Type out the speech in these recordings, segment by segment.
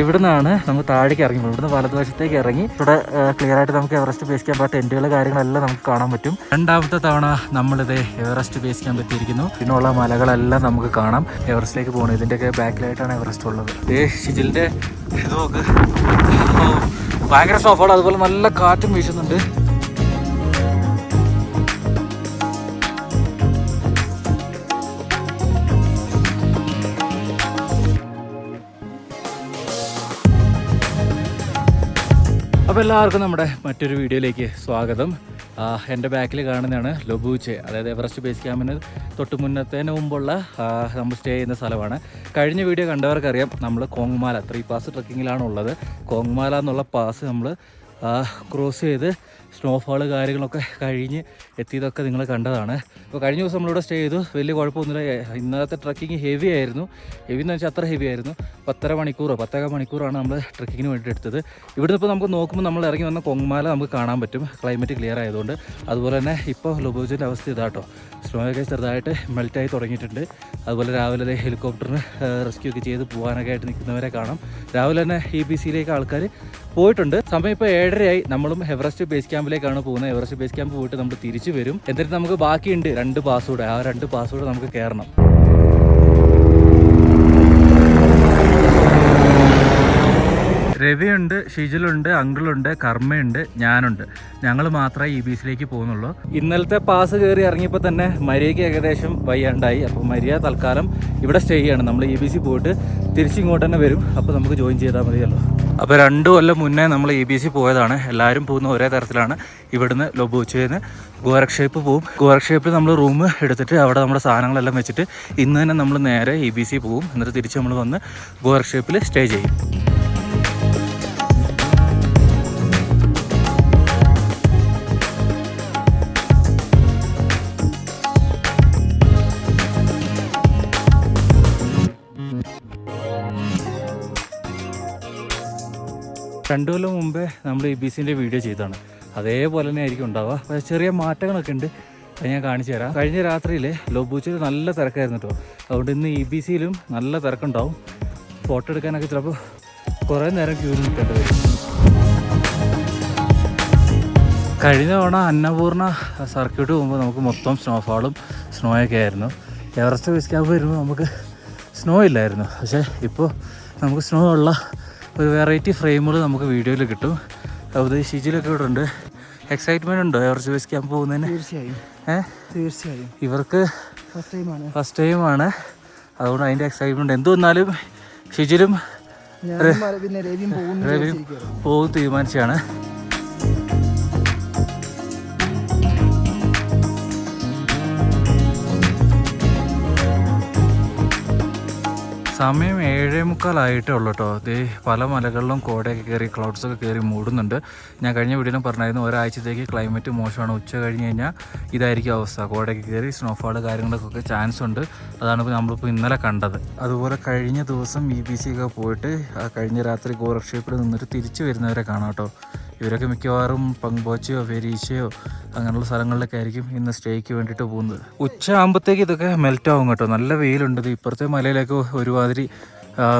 ഇവിടെ നിന്നാണ് നമുക്ക് താഴേക്ക് ഇറങ്ങി. ഇവിടുന്ന് വലതുവശത്തേക്ക് ഇറങ്ങി. ഇവിടെ ക്ലിയർ ആയിട്ട് നമുക്ക് എവറസ്റ്റ് ബേസ് ക്യാമ്പ് ആ ടെന്റുകൾ കാര്യങ്ങളെല്ലാം നമുക്ക് കാണാൻ പറ്റും. രണ്ടാമത്തെ തവണ നമ്മളിത് എവറസ്റ്റ് ബേസ് ക്യാമ്പ് എത്തിയിരിക്കുന്നു. പിന്നെയുള്ള മലകളെല്ലാം നമുക്ക് കാണാം. എവറസ്റ്റിലേക്ക് പോകണം ഇതിന്റെയൊക്കെ ബാക്കിലായിട്ടാണ് എവറസ്റ്റ് ഉള്ളത്. ഏ ഷിജിലിന്റെ ഇത് നോക്ക്. ഭയങ്കര സോഫാണ് അതുപോലെ നല്ല കാറ്റും വീശുന്നുണ്ട്. അപ്പോൾ എല്ലാവർക്കും നമ്മുടെ മറ്റൊരു വീഡിയോയിലേക്ക് സ്വാഗതം. എന്റെ ബാക്കിൽ കാണുന്നതാണ് ലൊബൂച്ചെ അതായത് എവറസ്റ്റ് ബേസ് ക്യാമ്പിന് തൊട്ട് മുന്നത്തേന് മുമ്പുള്ള നമ്മൾ സ്റ്റേ ചെയ്യുന്ന സ്ഥലമാണ്. കഴിഞ്ഞ വീഡിയോ കണ്ടവർക്കറിയാം നമ്മൾ കോങ്മാല ത്രീ പാസ് ട്രക്കിങ്ങിലാണ് ഉള്ളത്. കോങ്മാല എന്നുള്ള പാസ് നമ്മൾ ക്രോസ് ചെയ്ത് സ്നോഫാൾ കാര്യങ്ങളൊക്കെ കഴിഞ്ഞ് എത്തിയതൊക്കെ നിങ്ങൾ കണ്ടതാണ്. അപ്പോൾ കഴിഞ്ഞ ദിവസം നമ്മളിവിടെ സ്റ്റേ ചെയ്തു. വലിയ കുഴപ്പമൊന്നുമില്ല. ഇന്നത്തെ ട്രക്കിങ് ഹെവി ആയിരുന്നു. ഹെവി എന്ന് വെച്ചാൽ അത്ര ഹെവി ആയിരുന്നു. പത്തര മണിക്കൂറോ പത്തേക മണിക്കൂറാണ് നമ്മൾ ട്രക്കിങ്ങിന് വേണ്ടി എടുത്തത്. ഇവിടുന്ന് ഇപ്പോൾ നമുക്ക് നോക്കുമ്പോൾ നമ്മൾ ഇറങ്ങി വന്ന കൊങ്ങമാല നമുക്ക് കാണാൻ പറ്റും. ക്ലൈമറ്റ് ക്ലിയർ ആയതുകൊണ്ട്. അതുപോലെ തന്നെ ഇപ്പോൾ ലൊബോജിന്റെ അവസ്ഥ ഇതാട്ടോ സ്നോയൊക്കെ ചെറുതായിട്ട് മെൽറ്റായി തുടങ്ങിയിട്ടുണ്ട്. അതുപോലെ രാവിലെ ഹെലികോപ്റ്ററിന് റെസ്ക്യൂ ഒക്കെ ചെയ്ത് പോകാനൊക്കെ ആയിട്ട് നിൽക്കുന്നവരെ കാണാം. രാവിലെ തന്നെ ഇ ബി സിയിലേക്ക് ആൾക്കാർ പോയിട്ടുണ്ട്. സമയം ഇപ്പോൾ ഏഴരയായി നമ്മളും എവറസ്റ്റ് ബേസ് ക്യാമ്പിലേക്കാണ് പോകുന്നത്. എവറസ്റ്റ് ബേസ് ക്യാമ്പ് പോയിട്ട് നമ്മൾ തിരിച്ചു വരും. എന്നിട്ട് നമുക്ക് ബാക്കിയുണ്ട് രണ്ട് പാസ്വേഡ് ആ രണ്ട് പാസ്വേഡ് നമുക്ക് കയറണം രവിയുണ്ട് ഷിജിലുണ്ട് അങ്കിളുണ്ട് കർമ്മയുണ്ട് ഞാനുണ്ട്. ഞങ്ങൾ മാത്രമേ ഇ ബീസിലേക്ക് പോകുന്നുള്ളൂ. ഇന്നലത്തെ പാസ് കയറി ഇറങ്ങിയപ്പോൾ തന്നെ മരിയയ്ക്ക് ഏകദേശം വയ്യാണ്ടായി. അപ്പോൾ മരിയ തൽക്കാലം ഇവിടെ സ്റ്റേ ചെയ്യാണ്. നമ്മൾ ഇ ബി സി പോയിട്ട് തിരിച്ചിങ്ങോട്ട് തന്നെ വരും. അപ്പോൾ നമുക്ക് ജോയിൻ ചെയ്താൽ മതിയല്ലോ. അപ്പോൾ രണ്ട് കൊല്ലം മുന്നേ നമ്മൾ ഇ ബി സി പോയതാണ്. എല്ലാവരും പോകുന്ന ഒരേ തരത്തിലാണ്. ഇവിടുന്ന് ലൊബൂച്ചേന്ന് ഗോരക്ഷേപ്പ് പോവും. ഗോരക്ഷേപ്പിൽ നമ്മൾ റൂം എടുത്തിട്ട് അവിടെ നമ്മുടെ സാധനങ്ങളെല്ലാം വെച്ചിട്ട് ഇന്ന് തന്നെ നമ്മൾ നേരെ ഇ ബി സി പോവും. എന്നിട്ട് തിരിച്ച് നമ്മൾ വന്ന് ഗോരക്ഷേപ്പിൽ സ്റ്റേ ചെയ്യും. രണ്ടു കൊല്ലം മുമ്പേ നമ്മൾ ഇ ബി സിന്റെ വീഡിയോ ചെയ്തതാണ്. അതേപോലെ തന്നെ ആയിരിക്കും ഉണ്ടാവുക. പക്ഷേ ചെറിയ മാറ്റങ്ങളൊക്കെ ഉണ്ട്. അത് ഞാൻ കാണിച്ചു തരാം. കഴിഞ്ഞ രാത്രിയിൽ ലോബൂച്ചിൽ നല്ല തിരക്കായിരുന്നു കേട്ടോ. അതുകൊണ്ട് ഇന്ന് ഇ ബി സിയിലും നല്ല തിരക്കുണ്ടാവും. ഫോട്ടോ എടുക്കാനൊക്കെ ചിലപ്പോൾ കുറേ നേരം ക്യൂ നിൽക്കേണ്ടി വരും. കഴിഞ്ഞ തവണ അന്നപൂർണ സർക്യൂട്ട് പോകുമ്പോൾ നമുക്ക് മൊത്തം സ്നോഫാളും സ്നോയൊക്കെ ആയിരുന്നു. എവറസ്റ്റ് ബേസ് ക്യാമ്പ് വരുമ്പോൾ നമുക്ക് സ്നോ ഇല്ലായിരുന്നു. പക്ഷേ ഇപ്പോൾ നമുക്ക് സ്നോ ഉള്ള ഒരു വെറൈറ്റി ഫ്രെയിമുകൾ നമുക്ക് വീഡിയോയിൽ കിട്ടും. അത് ഷിജിലൊക്കെ ഇവിടെ ഉണ്ട് എക്സൈറ്റ്മെന്റ് ഉണ്ടോ എവർജ് ബേസ് ക്യാമ്പ് പോകുന്നതിന്? തീർച്ചയായും. ഏഹ് തീർച്ചയായും. ഇവർക്ക് ഫസ്റ്റ് ടൈമാണ് ഫസ്റ്റ് ടൈമാണ് അതുകൊണ്ട് അതിന്റെ എക്സൈറ്റ്മെന്റ് എന്ത് വന്നാലും ഷിജിലും രവിയും പോകും തീരുമാനിച്ചാണ് സമയം ഏഴേ മുക്കാലായിട്ടേ ഉള്ളൂ കേട്ടോ ഇത് പല മലകളിലും കോടയൊക്കെ കയറി ക്ലൗഡ്സ് ഒക്കെ കയറി മൂടുന്നുണ്ട്. ഞാൻ കഴിഞ്ഞ വീഡിയോയിലും പറഞ്ഞായിരുന്നു ഒരാഴ്ചത്തേക്ക് ക്ലൈമറ്റ് മോശമാണ്. ഉച്ച കഴിഞ്ഞ് കഴിഞ്ഞാൽ ഇതായിരിക്കും അവസ്ഥ. കോടയൊക്കെ കയറി സ്നോഫാൾ കാര്യങ്ങളൊക്കെ ചാൻസ് ഉണ്ട്. അതാണ് ഇപ്പോൾ നമ്മളിപ്പോൾ ഇന്നലെ കണ്ടത്. അതുപോലെ കഴിഞ്ഞ ദിവസം ഇ ബി സി ഒക്കെ പോയിട്ട് കഴിഞ്ഞ രാത്രി ഗോരക്ഷേപ്പിൽ നിന്നിട്ട് തിരിച്ചു വരുന്നവരെ കാണാം കേട്ടോ ഇവരൊക്കെ മിക്കവാറും പങ്കോച്ചയോ വെരീച്ചയോ അങ്ങനെയുള്ള സ്ഥലങ്ങളിലൊക്കെ ആയിരിക്കും ഇന്ന് സ്റ്റേക്ക് വേണ്ടിയിട്ട് പോകുന്നത്. ഉച്ച ആകുമ്പോഴത്തേക്ക് ഇതൊക്കെ മെൽറ്റ് ആവും കേട്ടോ. നല്ല വെയിലുണ്ട്. ഇപ്പുറത്തെ മലയിലൊക്കെ ഒരുമാതിരി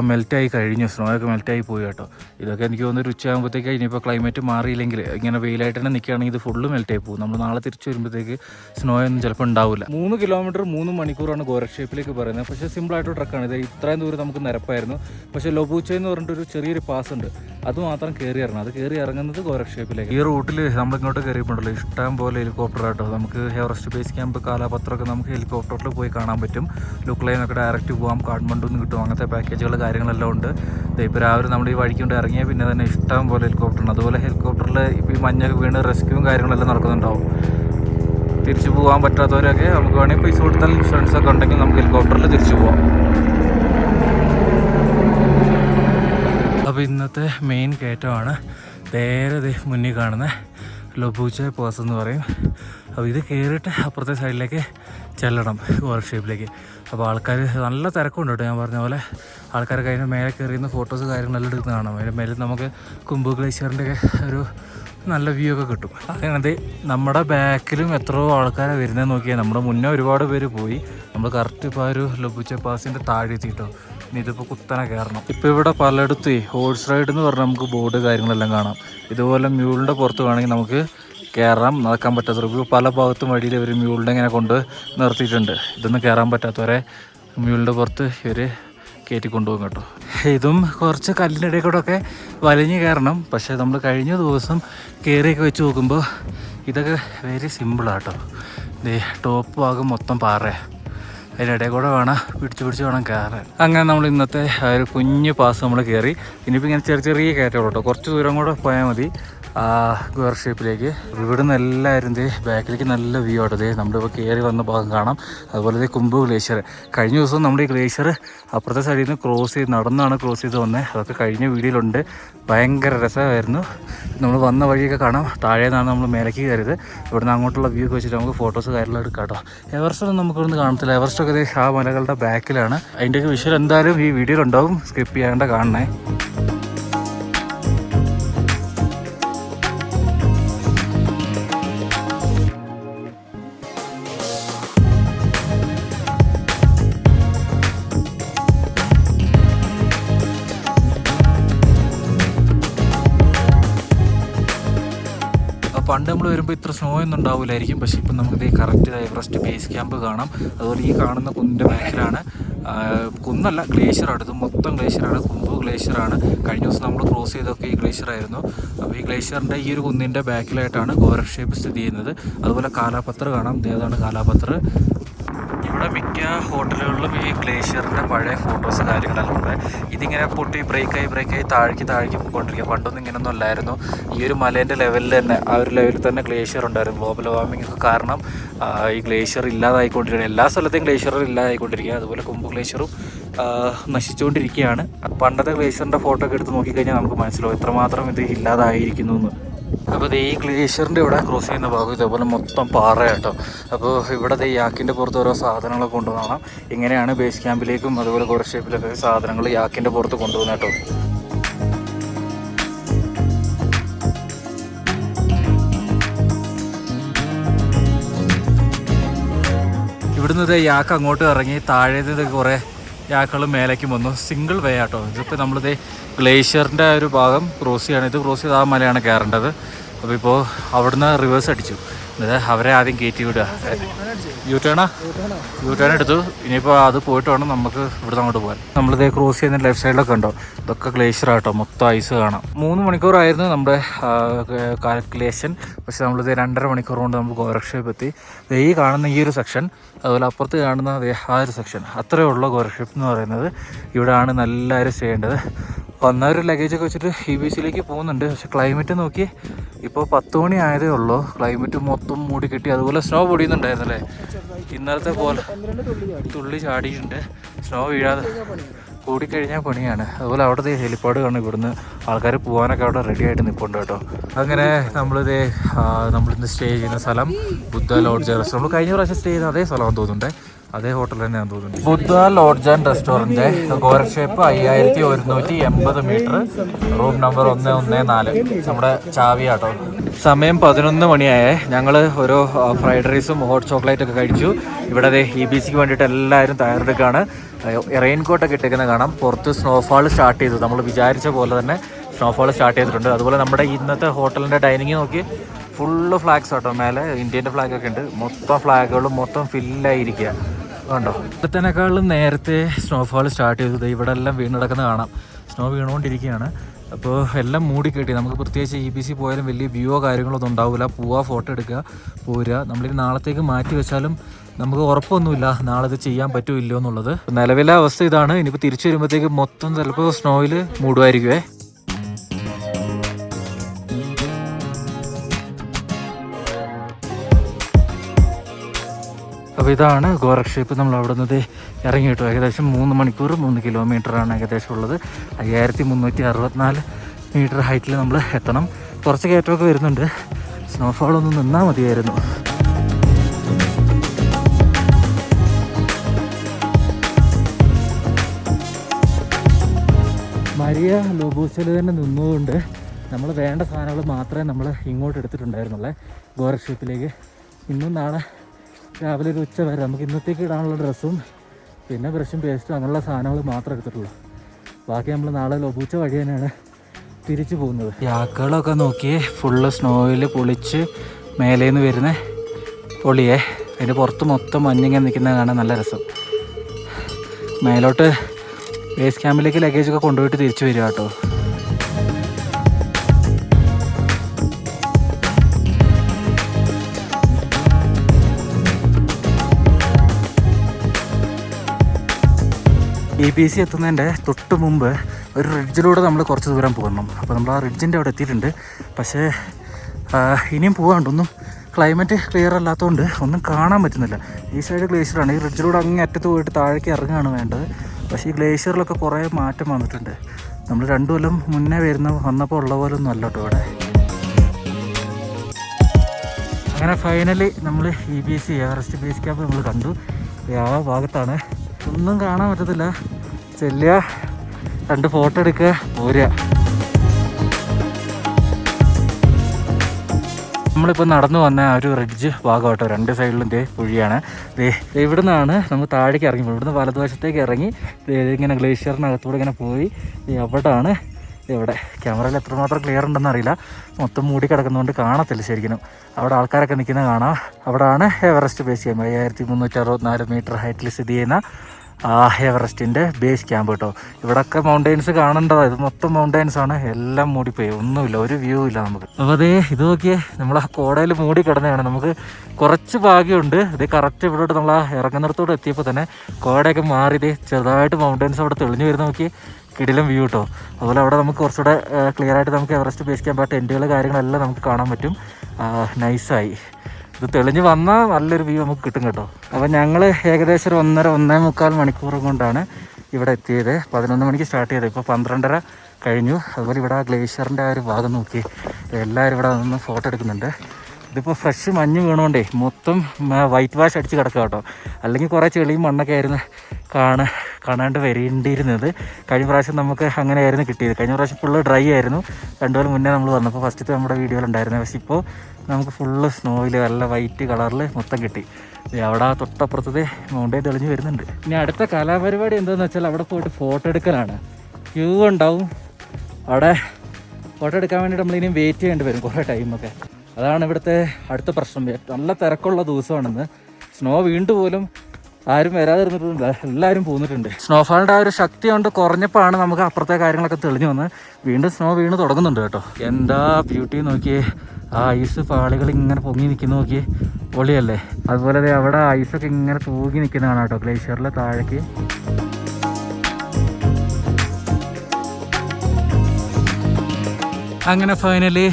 മെൽറ്റായി കഴിഞ്ഞു. സ്നോയൊക്കെ മെൽറ്റായി പോയി കേട്ടോ. ഇതൊക്കെ എനിക്ക് തോന്നുന്നു ഒരു ഉച്ചയാകുമ്പോഴത്തേക്ക് ഇനിയിപ്പോൾ ക്ലൈമറ്റ് മാറിയില്ലെങ്കിൽ ഇങ്ങനെ വെയിലായിട്ട് തന്നെ നിൽക്കുകയാണെങ്കിൽ ഇത് ഫുള്ള് മെൽറ്റായി പോകും. നമ്മൾ നാളെ തിരിച്ചു വരുമ്പോഴത്തേക്ക് സ്നോ ഒന്നും ചിലപ്പോൾ ഉണ്ടാവില്ല. മൂന്ന് കിലോമീറ്റർ മൂന്ന് മണിക്കൂറാണ് ഗോരക്ഷേപ്പിലേക്ക് പറയുന്നത്. പക്ഷേ സിമ്പിളായിട്ട് ട്രക്കാണ് ഇത് ഇത്രയും ദൂരം നമുക്ക് നിരപ്പായിരുന്നു. പക്ഷേ ലൊബൂച്ച എന്ന് പറഞ്ഞിട്ടൊരു ചെറിയൊരു പാസ് ഉണ്ട്. അത് മാത്രം കയറി ഇറങ്ങണം. അത് കയറി ഇറങ്ങുന്നത് ഗോരക്ഷേപ്പിലേക്ക് ഈ റൂട്ടിൽ നമ്മൾ ഇങ്ങോട്ട് കയറിയിട്ടുണ്ടല്ലോ ഇഷ്ടം പോലെ ഹെലികോപ്റ്റർ ആട്ടോ. നമുക്ക് എവറസ്റ്റ് ബേസ് ക്യാമ്പ് കാലാപത്രമൊക്കെ നമുക്ക് ഹെലികോപ്റ്ററിൽ പോയി കാണാൻ പറ്റും. ലുക്ലൈനൊക്കെ ഡയറക്റ്റ് പോകാം കാഠ്മണ്ഡു നിന്ന് കിട്ടും. അങ്ങനത്തെ പാക്കേജുകൾ കാര്യങ്ങളെല്ലാം ഉണ്ട്. ഇപ്പോൾ രാവിലെ നമ്മൾ ഈ വഴിക്ക് കൊണ്ട് ഇറങ്ങിയാൽ പിന്നെ തന്നെ ഇഷ്ടം പോലെ ഹെലികോപ്റ്റർ ഉണ്ട്. അതുപോലെ ഹെലികോപ്റ്ററിൽ ഇപ്പോൾ ഈ മഞ്ഞൊക്കെ വീണ് റെസ്ക്യൂവും കാര്യങ്ങളെല്ലാം നടക്കുന്നുണ്ടാവും. തിരിച്ചു പോകാൻ പറ്റാത്തവരൊക്കെ നമുക്ക് വേണമെങ്കിൽ പൈസ കൊടുത്താൽ ഇൻഷുറൻസ് ഒക്കെ ഉണ്ടെങ്കിൽ നമുക്ക് ഹെലികോപ്റ്ററിൽ തിരിച്ചു പോകാം അപ്പോൾ ഇന്നത്തെ മെയിൻ കയറ്റമാണ്. നേരെ മുന്നിൽ കാണുന്ന ലൊബൂച്ച പോസ് എന്ന് പറയും. അപ്പോൾ ഇത് കയറിയിട്ട് അപ്പുറത്തെ സൈഡിലേക്ക് ചെല്ലണം വർക്ക്ഷോപ്പിലേക്ക് അപ്പോൾ ആൾക്കാർ നല്ല തിരക്കുണ്ട് കേട്ടോ. ഞാൻ പറഞ്ഞ പോലെ ആൾക്കാരൊക്കെ അതിന്റെ മേലെ കയറിയുന്ന ഫോട്ടോസ് കാര്യങ്ങളെല്ലാം എടുക്കുന്ന കാണാം. അതിന്റെ മേലെ നമുക്ക് കുമ്പു ഗ്ലേഷ്യറിന്റെ ഒരു നല്ല വ്യൂ ഒക്കെ കിട്ടും. അങ്ങനെ നമ്മുടെ ബാക്കിലും എത്രയോ ആൾക്കാരെ വരുന്നത് നോക്കിയാൽ നമ്മുടെ മുന്നേ ഒരുപാട് പേര് പോയി. നമ്മൾ കറക്റ്റ് ഇപ്പോൾ ഒരു ലബുച്ച പാസിന്റെ താഴെ എത്തിയിട്ടോ. ഇതിപ്പോൾ കുത്തനെ കയറണം. ഇപ്പോൾ ഇവിടെ പലയിടത്തും ഹോഴ്സ് റൈഡ് എന്ന് പറഞ്ഞാൽ നമുക്ക് ബോർഡ് കാര്യങ്ങളെല്ലാം കാണാം. ഇതുപോലെ മ്യൂളിന്റെ പുറത്ത് വേണമെങ്കിൽ നമുക്ക് കയറാം നടക്കാൻ പറ്റാത്ത ഇപ്പോൾ പല ഭാഗത്തും വഴിയിൽ ഇവർ മ്യൂളിനെ ഇങ്ങനെ കൊണ്ട് നിർത്തിയിട്ടുണ്ട്. ഇതൊന്നും കയറാൻ പറ്റാത്തവരെ മ്യൂളിന്റെ പുറത്ത് ഇവർ കയറ്റി കൊണ്ടുപോകും കേട്ടോ. ഇതും കുറച്ച് കല്ലിന്റെ ഇടയിൽ കൂടെ ഒക്കെ വലിഞ്ഞ് കയറണം. പക്ഷേ നമ്മൾ കഴിഞ്ഞ ദിവസം കയറിയൊക്കെ വെച്ച് നോക്കുമ്പോൾ ഇതൊക്കെ വെരി സിമ്പിളാട്ടോ ദേ ടോപ്പ് ഭാഗം മൊത്തം പാറയാണ് അതിനിടയിൽ കൂടെ വേണം പിടിച്ച് പിടിച്ച് വേണം കയറാൻ. അങ്ങനെ നമ്മൾ ഇന്നത്തെ ഒരു കുഞ്ഞ് പാസ് നമ്മൾ കയറി ഇനിയിപ്പോൾ ഇങ്ങനെ ചെറിയ ചെറിയ കയറ്റമുള്ളൂ കേട്ടോ. കുറച്ച് ദൂരം കൂടെ പോയാൽ മതി. ആ ഗുഹർ ഷേപ്പിലേക്ക് നിന്ന് എല്ലാവരും ബാക്കിലേക്ക് നല്ല വ്യൂ ആട്ടോ ദേ. നമ്മളിപ്പോൾ കയറി വന്ന ഭാഗം കാണാം. അതുപോലെ ദേ കുമ്പ് ഗ്ലേഷ്യർ കഴിഞ്ഞ ദിവസം നമ്മുടെ ഈ ഗ്ലേഷ്യർ അപ്പുറത്തെ സൈഡിൽ നിന്ന് ക്രോസ് ചെയ്ത് നടന്നാണ് ക്രോസ് ചെയ്ത് വന്നത് അതൊക്കെ കഴിഞ്ഞ വീഡിയോയിലുണ്ട് ഭയങ്കര രസമായിരുന്നു. നമ്മൾ വന്ന വഴിയൊക്കെ കാണാം. താഴെ നിന്നാണ് നമ്മൾ മേലേക്ക് കയറിയത്. ഇവിടുന്ന് അങ്ങോട്ടുള്ള വ്യൂ ഒക്കെ വെച്ചിട്ട് നമുക്ക് ഫോട്ടോസ് കാര്യങ്ങളും എടുക്കാം കേട്ടോ. എവറസ്റ്റ് ഒന്നും നമുക്കിവിടുന്ന് കാണത്തില്ല. എവറസ്റ്റ് ഒക്കെ ആ മലകളുടെ ബാക്കിലാണ് അതിന്റെയൊക്കെ വിഷ്വൽ എന്തായാലും ഈ വീഡിയോയിലുണ്ടാവും സ്കിപ്പ് ചെയ്യാണ്ട് കാണണേ. നമ്മൾ വരുമ്പോൾ ഇത്ര സ്നോ ഒന്നും ഉണ്ടാവില്ലായിരിക്കും പക്ഷേ ഇപ്പം നമുക്ക് ഈ കറക്റ്റ് എവറസ്റ്റ് ബേസ് ക്യാമ്പ് കാണാം. അതുപോലെ ഈ കാണുന്ന കുന്നിന്റെ കുന്നല്ല കുന്നല്ല ഗ്ലേഷ്യറാണ് ഇത് മൊത്തം ഗ്ലേഷ്യറാണ് കുമ്പ് ഗ്ലേഷ്യറാണ് കഴിഞ്ഞ ദിവസം നമ്മൾ ക്രോസ് ചെയ്തൊക്കെ ഈ ഗ്ലേഷ്യറായിരുന്നു അപ്പോൾ ഈ ഗ്ലേഷ്യറിന്റെ ഈ ഒരു കുന്നിന്റെ ബാക്കിലായിട്ടാണ് ഗോരക്ഷേപ്പ് സ്ഥിതി ചെയ്യുന്നത്. അതുപോലെ കാലാപത്ര കാണാം. ഇതേതാണ് കാലാപത്ര. ഇവിടെ മിക്ക ഹോട്ടലുകളിലും ഈ ഗ്ലേഷ്യറിന്റെ പഴയ ഫോട്ടോസ് കാര്യങ്ങളെല്ലാം ഉണ്ട്. ഇതിങ്ങനെ പൊട്ടി ബ്രേക്കായി ബ്രേക്കായി താഴേക്ക് താഴേക്ക് പോയിക്കൊണ്ടിരിക്കുക. പണ്ടൊന്നും ഇങ്ങനൊന്നും അല്ലായിരുന്നു. ഈ ഒരു മലേന്റെ ലെവലിൽ തന്നെ ആ ഒരു ലെവലിൽ തന്നെ ഗ്ലേഷ്യർ ഉണ്ടായിരുന്നു. ഗ്ലോബൽ വാർമിംഗ് ഒക്കെ കാരണം ഈ ഗ്ലേഷ്യർ ഇല്ലാതായിക്കൊണ്ടിരിക്കുകയാണ്. എല്ലാ സ്ഥലത്തെയും ഗ്ലേഷ്യർ ഇല്ലാതായിക്കൊണ്ടിരിക്കുക അതുപോലെ കുമ്പ് ഗ്ലേഷ്യറും നശിച്ചുകൊണ്ടിരിക്കുകയാണ്. പണ്ടത്തെ ഗ്ലേഷ്യറിന്റെ ഫോട്ടോ ഒക്കെ എടുത്ത് നോക്കിക്കഴിഞ്ഞാൽ നമുക്ക് മനസ്സിലാവും എത്രമാത്രം ഇത് ഇല്ലാതായിരിക്കുന്നു എന്ന്. അപ്പോൾ ദേ ഈ ഗ്ലേഷ്യറിന്റെ ഇവിടെ ക്രോസ് ചെയ്യുന്ന ഭാഗം ഇതേപോലെ മൊത്തം പാറയാട്ടോ. അപ്പോൾ ഇവിടെ ദേ യാക്കിന്റെ പുറത്ത് ഓരോ സാധനങ്ങൾ കൊണ്ടുപോകണം ഇങ്ങനെയാണ് ബേസ് ക്യാമ്പിലേക്കും അതുപോലെ കുറേ ഷേപ്പിലൊക്കെ സാധനങ്ങൾ യാക്കിന്റെ പുറത്ത് കേട്ടോ. ഇവിടുന്ന് ഇതേ യാക്ക് അങ്ങോട്ട് ഇറങ്ങി താഴേത് കുറേ യാക്കൾ മേലേക്ക് വന്നു. സിംഗിൾ വേ ആട്ടോ. ഇതിപ്പോൾ നമ്മളിത് ഗ്ലേഷ്യറിന്റെ ഒരു ഭാഗം ക്രോസ് ചെയ്യാണ്. ഇത് ക്രോസ് ചെയ്ത് ആ മലയാണ് കയറേണ്ടത്. അപ്പോൾ ഇപ്പോൾ അവിടുന്ന് റിവേഴ്സ് അടിച്ചു. അവരെ ആദ്യം കയറ്റി വിടുക. യു ടേണാ യു ടേൺ എടുത്തു. ഇനിയിപ്പോൾ അത് പോയിട്ട് വേണം നമുക്ക് ഇവിടുന്ന് അങ്ങോട്ട് പോകാൻ. നമ്മളിതേ ക്രോസ് ചെയ്യുന്ന ലെഫ്റ്റ് സൈഡിലൊക്കെ ഉണ്ടോ? ഇതൊക്കെ ഗ്ലേഷ്യർ ആട്ടോ മൊത്തം ഐസ് കാണാം. മൂന്ന് മണിക്കൂറായിരുന്നു നമ്മുടെ കാൽക്കുലേഷൻ പക്ഷെ നമ്മളിത് രണ്ടര മണിക്കൂർ കൊണ്ട് നമ്മൾ ഗോരക്ഷേപ്പ് എത്തി. ഈ കാണുന്ന ഈ ഒരു സെക്ഷൻ അതുപോലെ അപ്പുറത്ത് കാണുന്ന ആ ഒരു സെക്ഷൻ അത്രയേ ഉള്ള ഗോരക്ഷേപ്പ് എന്ന് പറയുന്നത്. ഇവിടെയാണ് നല്ലവരും ചെയ്യേണ്ടത്. വന്നവർ ലഗേജൊക്കെ വെച്ചിട്ട് ഹി ബി സിയിലേക്ക് പോകുന്നുണ്ട്. പക്ഷെ ക്ലൈമറ്റ് നോക്കി ഇപ്പോൾ പത്ത് മണി ആയതേ ഉള്ളൂ. ക്ലൈമറ്റ് മൊത്തം മൂടി കിട്ടി അതുപോലെ സ്നോ പൊടിയുന്നുണ്ടായിരുന്നല്ലേ? ഇന്നലത്തെ പോലെ തുള്ളി ചാടിയിട്ടുണ്ട്. സ്നോ വീഴാതെ. കൂടിക്കഴിഞ്ഞാൽ പണിയാണ്. അതുപോലെ അവിടുത്തെ ഹെലിപ്പാഡ് കാണും ഇവിടുന്ന് ആൾക്കാർ പോകാനൊക്കെ അവിടെ റെഡി ആയിട്ട് നിൽപ്പുണ്ട് കേട്ടോ. അങ്ങനെ നമ്മളിത് നമ്മളിന്ന് സ്റ്റേ ചെയ്യുന്ന സ്ഥലം ബുദ്ധ ലോഡ്ജ് റെസ്റ്റോറന്റ് നമ്മൾ കഴിഞ്ഞ പ്രാവശ്യം സ്റ്റേ ചെയ്ത അതേ സ്ഥലമാണെന്ന് തോന്നുന്നുണ്ട്. അതേ ഹോട്ടൽ തന്നെയാണ് തോന്നുന്നുണ്ട്. Buddha lodge and restaurant Gorakshep അയ്യായിരത്തി ഒരുന്നൂറ്റി എൺപത് മീറ്റർ. റൂം നമ്പർ ഒന്ന് ഒന്ന് നാല്. നമ്മുടെ ചാവിയാട്ടോ. സമയം പതിനൊന്ന് മണിയായേ. ഞങ്ങൾ ഓരോ ഫ്രൈഡ് റൈസും ഹോട്ട് ചോക്ലേറ്റ് ഒക്കെ കഴിച്ചു. ഇവിടെ അതെ ഇ ബി സിക്ക് വേണ്ടിയിട്ട് എല്ലാവരും തയ്യാറെടുക്കുകയാണ് റെയിൻ കോട്ടൊക്കെ ഇട്ടേക്കുന്നത് കാണാം. പുറത്ത് സ്നോഫാൾ സ്റ്റാർട്ട് ചെയ്തു. നമ്മൾ വിചാരിച്ച പോലെ തന്നെ സ്നോഫാൾ സ്റ്റാർട്ട് ചെയ്തിട്ടുണ്ട്. അതുപോലെ നമ്മുടെ ഇന്നത്തെ ഹോട്ടലിന്റെ ഡൈനിങ് നോക്കി ഫുള്ള് ഫ്ലാഗ്സ് ആട്ടോ മേലെ ഇന്ത്യന്റെ ഫ്ലാഗൊക്കെ ഉണ്ട്. മൊത്തം ഫ്ലാഗുകളും മൊത്തം ഫില്ലായിരിക്കുക കണ്ടോ? ഇപ്പത്തേനേക്കാളും നേരത്തെ സ്നോഫാൾ സ്റ്റാർട്ട് ചെയ്തത് ഇവിടെ എല്ലാം വീണ് കിടക്കുന്നത് കാണാം. സ്നോ വീണുകൊണ്ടിരിക്കുകയാണ്. അപ്പോൾ എല്ലാം മൂടി കിട്ടി. നമുക്ക് പ്രത്യേകിച്ച് ഇ ബി സി പോയാലും വലിയ വ്യൂവോ കാര്യങ്ങളൊന്നും ഉണ്ടാവില്ല. പോവുക ഫോട്ടോ എടുക്കുക പോരുക. നമ്മളിനി നാളത്തേക്ക് മാറ്റി വെച്ചാലും നമുക്ക് ഉറപ്പൊന്നുമില്ല. നാളെ ഇത് ചെയ്യാൻ പറ്റുമോ ഇല്ലയോ എന്നുള്ളത്. നിലവിലെ അവസ്ഥ ഇതാണ്. ഇനിയിപ്പോൾ തിരിച്ചു വരുമ്പോഴത്തേക്ക് മൊത്തം ചിലപ്പോൾ സ്നോയിൽ മൂടുമായിരിക്കുമേ അപ്പോൾ ഇതാണ് ഗോരക്ഷേപ്പ് നമ്മൾ അവിടെ നിന്ന് ഇറങ്ങി കിട്ടും ഏകദേശം മൂന്ന് മണിക്കൂർ മൂന്ന് കിലോമീറ്ററാണ് ഏകദേശം ഉള്ളത്. അയ്യായിരത്തി മുന്നൂറ്റി അറുപത്തിനാല് മീറ്റർ ഹൈറ്റിൽ നമ്മൾ എത്തണം. കുറച്ച് കയറ്റമൊക്കെ വരുന്നുണ്ട്. സ്നോഫാൾ ഒന്ന് നിന്നാൽ മതിയായിരുന്നു. മരിയ ലോബൂസിൽ തന്നെ നിന്നതുകൊണ്ട് നമ്മൾ വേണ്ട സാധനങ്ങൾ മാത്രമേ നമ്മൾ ഇങ്ങോട്ട് എടുത്തിട്ടുണ്ടായിരുന്നുള്ളേ. ഗോരക്ഷേപ്പിലേക്ക് ഇന്നും നാളെ രാവിലെ ഒരു ഉച്ച വരെ നമുക്ക് ഇന്നത്തേക്ക് ഇടാനുള്ള ഡ്രസ്സും പിന്നെ ബ്രഷും പേസ്റ്റും അങ്ങനെയുള്ള സാധനങ്ങൾ മാത്രമേ എടുത്തിട്ടുള്ളൂ. ബാക്കി നമ്മൾ നാളെ ലൊബൂച്ച വഴി തന്നെയാണ് തിരിച്ചു പോകുന്നത്. യാക്കളൊക്കെ നോക്കി ഫുള്ള് സ്നോയിൽ പൊളിച്ച് മേലേന്ന് വരുന്ന പൊളിയേ അതിന്റെ പുറത്ത് മൊത്തം മഞ്ഞിങ്ങനെ നിൽക്കുന്നത് കാണാൻ നല്ല രസം. മേലോട്ട് ബേസ് ക്യാമ്പിലേക്ക് ലഗേജൊക്കെ കൊണ്ടുപോയിട്ട് തിരിച്ചു വരിക കേട്ടോ. ഇ പി സി എത്തുന്നതിന്റെ തൊട്ട് മുമ്പ് ഒരു റിഡ്ജിലൂടെ നമ്മൾ കുറച്ച് ദൂരം പോകണം. അപ്പോൾ നമ്മൾ ആ റിഡ്ജിന്റെ അവിടെ എത്തിയിട്ടുണ്ട്. പക്ഷേ ഇനിയും പോകാണ്ടൊന്നും ക്ലൈമറ്റ് ക്ലിയർ അല്ലാത്തതുകൊണ്ട് ഒന്നും കാണാൻ പറ്റുന്നില്ല. ഈ സൈഡ് ഗ്ലേഷ്യറാണ് ഈ റിഡ്ജിലൂടെ അങ്ങ് അറ്റത്ത് പോയിട്ട് താഴേക്ക് ഇറങ്ങുകയാണ് വേണ്ടത്. പക്ഷേ ഈ ഗ്ലേഷ്യറിലൊക്കെ കുറേ മാറ്റം വന്നിട്ടുണ്ട്. നമ്മൾ രണ്ടു കൊല്ലം മുന്നേ വരുന്ന വന്നപ്പോൾ ഉള്ള പോലെ ഒന്നും അല്ല കേട്ടോ ഇവിടെ. അങ്ങനെ ഫൈനലി നമ്മൾ E B C Everest base camp നമ്മൾ കണ്ടു. ആ ഭാഗത്താണ്. ഒന്നും കാണാൻ പറ്റത്തില്ല. ചെല്ലുക. രണ്ട് ഫോട്ടോ എടുക്കുക. പോരുക. നമ്മളിപ്പോൾ നടന്നു വന്ന ആ ഒരു റിഡ്ജ് കേട്ടോ രണ്ട് സൈഡിലും ദേ പുഴിയാണ് ദേ നിന്നാണ് ഇവിടുന്നാണ് നമ്മൾ താഴേക്ക് ഇറങ്ങി. ഇവിടുന്ന് വലതുവശത്തേക്ക് ഇറങ്ങി ഇങ്ങനെ ഗ്ലേഷ്യറിനകത്തൂടെ ഇങ്ങനെ പോയി. ദേ അവിടാണ് ഇവിടെ. ക്യാമറയിൽ എത്രമാത്രം ക്ലിയർ ഉണ്ടെന്ന് അറിയില്ല. മൊത്തം മൂടി കിടക്കുന്നതുകൊണ്ട് കാണത്തില്ല ശരിക്കും അവിടെ ആൾക്കാരൊക്കെ നിൽക്കുന്നത് കാണാം. അവിടാണ് എവറസ്റ്റ് ബേസ് ക്യാമ്പ് അയ്യായിരത്തി മുന്നൂറ്റി അറുപത്തിനാല് മീറ്റർ ഹൈറ്റിൽ സ്ഥിതി ചെയ്യുന്ന എവറസ്റ്റിന്റെ ബേസ് ക്യാമ്പ് കേട്ടോ. ഇവിടൊക്കെ മൗണ്ടെയിൻസ് കാണേണ്ടതാണ് ഇത് മൊത്തം മൗണ്ടെയിൻസ് ആണ്. എല്ലാം മൂടിപ്പോയി. ഒന്നുമില്ല. ഒരു വ്യൂ ഇല്ല നമുക്ക്. അപ്പോൾ അതേ ഇത് നോക്കിയേ. നമ്മൾ ആ കോടയിൽ മൂടി കിടന്നതാണ്. നമുക്ക് കുറച്ച് ഭാഗ്യമുണ്ട്. ഇത് കറക്റ്റ് ഇവിടോട്ട് നമ്മൾ ആ ഇറങ്ങുന്നിടത്തോട് എത്തിയപ്പോൾ തന്നെ കോടയൊക്കെ മാറി. ഇതേ ചെറുതായിട്ട് മൗണ്ടെയിൻസ് അവിടെ തെളിഞ്ഞു വരുന്ന നോക്കി കിടിലും വ്യൂ കേട്ടോ. അതുപോലെ അവിടെ നമുക്ക് കുറച്ചുകൂടെ ക്ലിയർ ആയിട്ട് നമുക്ക് എവറസ്റ്റ് ബേസ് ക്യാമ്പ് ആ ടെന്റുകൾ കാര്യങ്ങളെല്ലാം നമുക്ക് കാണാൻ പറ്റും. നൈസായി ഇത് തെളിഞ്ഞ് വന്നാൽ നല്ലൊരു വ്യൂ നമുക്ക് കിട്ടും കേട്ടോ. അപ്പോൾ ഞങ്ങൾ ഏകദേശം ഒരു ഒന്നര ഒന്നേ മുക്കാൽ മണിക്കൂർ കൊണ്ടാണ് ഇവിടെ എത്തിയത്. പതിനൊന്ന് മണിക്ക് സ്റ്റാർട്ട് ചെയ്തത്. ഇപ്പോൾ പന്ത്രണ്ടര കഴിഞ്ഞു. അതുപോലെ ഇവിടെ ആ ഗ്ലേഷ്യറിന്റെ ആ ഒരു ഭാഗം നോക്കി എല്ലാവരും ഇവിടെ നിന്ന് ഫോട്ടോ എടുക്കുന്നുണ്ട്. ഇതിപ്പോൾ ഫ്രഷ് മഞ്ഞ് വീണുകൊണ്ടേ മൊത്തം വൈറ്റ് വാഷ് അടിച്ച് കിടക്കുക കേട്ടോ. അല്ലെങ്കിൽ കുറേ ചെളിയും മണ്ണൊക്കെ ആയിരുന്നു കാണാൻ കാണാണ്ട് വരേണ്ടിയിരുന്നത്. കഴിഞ്ഞ പ്രാവശ്യം നമുക്ക് അങ്ങനെ ആയിരുന്നു കിട്ടിയത്. കഴിഞ്ഞ പ്രാവശ്യം ഫുള്ള് ഡ്രൈ ആയിരുന്നു. രണ്ടു കൊല്ലം മുന്നേ നമ്മൾ വന്നപ്പോൾ ഫസ്റ്റത്തെ നമ്മുടെ വീഡിയോയിലുണ്ടായിരുന്നു പക്ഷേ ഇപ്പോൾ നമുക്ക് ഫുള്ള് സ്നോയിൽ നല്ല വൈറ്റ് കളറിൽ മൊത്തം കിട്ടി. അവിടെ തൊട്ടപ്പുറത്തത് മൗണ്ടൈൻ തെളിഞ്ഞ് വരുന്നുണ്ട്. ഇനി അടുത്ത കലാപരിപാടി എന്താണെന്ന് വെച്ചാൽ അവിടെ പോയിട്ട് ഫോട്ടോ എടുക്കലാണ്. ക്യൂ ഉണ്ടാവും. അവിടെ ഫോട്ടോ എടുക്കാൻ വേണ്ടിയിട്ട് നമ്മളിനി വെയിറ്റ് ചെയ്യേണ്ടി വരും കുറേ ടൈമൊക്കെ അതാണ് ഇവിടുത്തെ അടുത്ത പ്രശ്നം. നല്ല തിരക്കുള്ള ദിവസമാണെന്ന്. സ്നോ വീണ്ടും പോലും ആരും വരാതിരുന്നിട്ടുണ്ട്. എല്ലാവരും പോന്നിട്ടുണ്ട്. സ്നോഫാളിന്റെ ആ ഒരു ശക്തി കൊണ്ട് കുറഞ്ഞപ്പോഴാണ് നമുക്ക് അപ്പുറത്തെ കാര്യങ്ങളൊക്കെ തെളിഞ്ഞു വന്ന് വീണ്ടും സ്നോ വീണ് തുടങ്ങുന്നുണ്ട് കേട്ടോ. എന്താ ബ്യൂട്ടി നോക്കിയേ? ആ ഐസ് പാളികൾ ഇങ്ങനെ പൊങ്ങി നിൽക്കുന്ന നോക്കിയേ. പൊളിയല്ലേ? അതുപോലെ അവിടെ ഐസൊക്കെ ഇങ്ങനെ തൂങ്ങി നിൽക്കുന്നതാണ് കേട്ടോ. ഗ്ലേഷ്യറിലെ താഴേക്ക്. അങ്ങനെ ഫൈനലി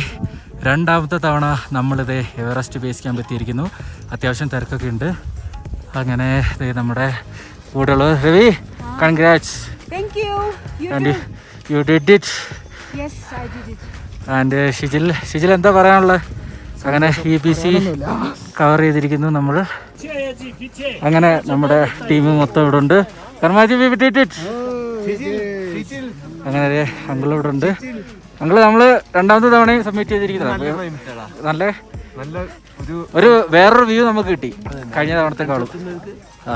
രണ്ടാമത്തെ തവണ നമ്മളിത് എവറസ്റ്റ് ബേസ് ക്യാമ്പ് എത്തിയിരിക്കുന്നു. അത്യാവശ്യം തിരക്കൊക്കെ ഉണ്ട്. അങ്ങനെ ദേ നമ്മുടെ ഉള്ളത് Ravi congrats Thank you. You and you did it Yes, I did it. And Shijil Shijil എന്താ പറയാനുള്ളത് അങ്ങനെ ഇ പി സി കവർ ചെയ്തിരിക്കുന്നു നമ്മൾ അങ്ങനെ നമ്മുടെ ടീം മൊത്തം ഇവിടെ ഉണ്ട്. കർമാജി വി ഡിഡ് ഇറ്റ് അങ്ങനെ അങ്കിൾ ഇവിടെ ഉണ്ട്. അങ്കിൾ നമ്മൾ രണ്ടാമത്തെ തവണയും സബ്മിറ്റ് ചെയ്തിരിക്കുന്നത്. നല്ല നല്ല ഒരു ഒരു വേറൊരു വ്യൂ നമുക്ക് കിട്ടി കഴിഞ്ഞ തവണത്തെക്കാളും ആ.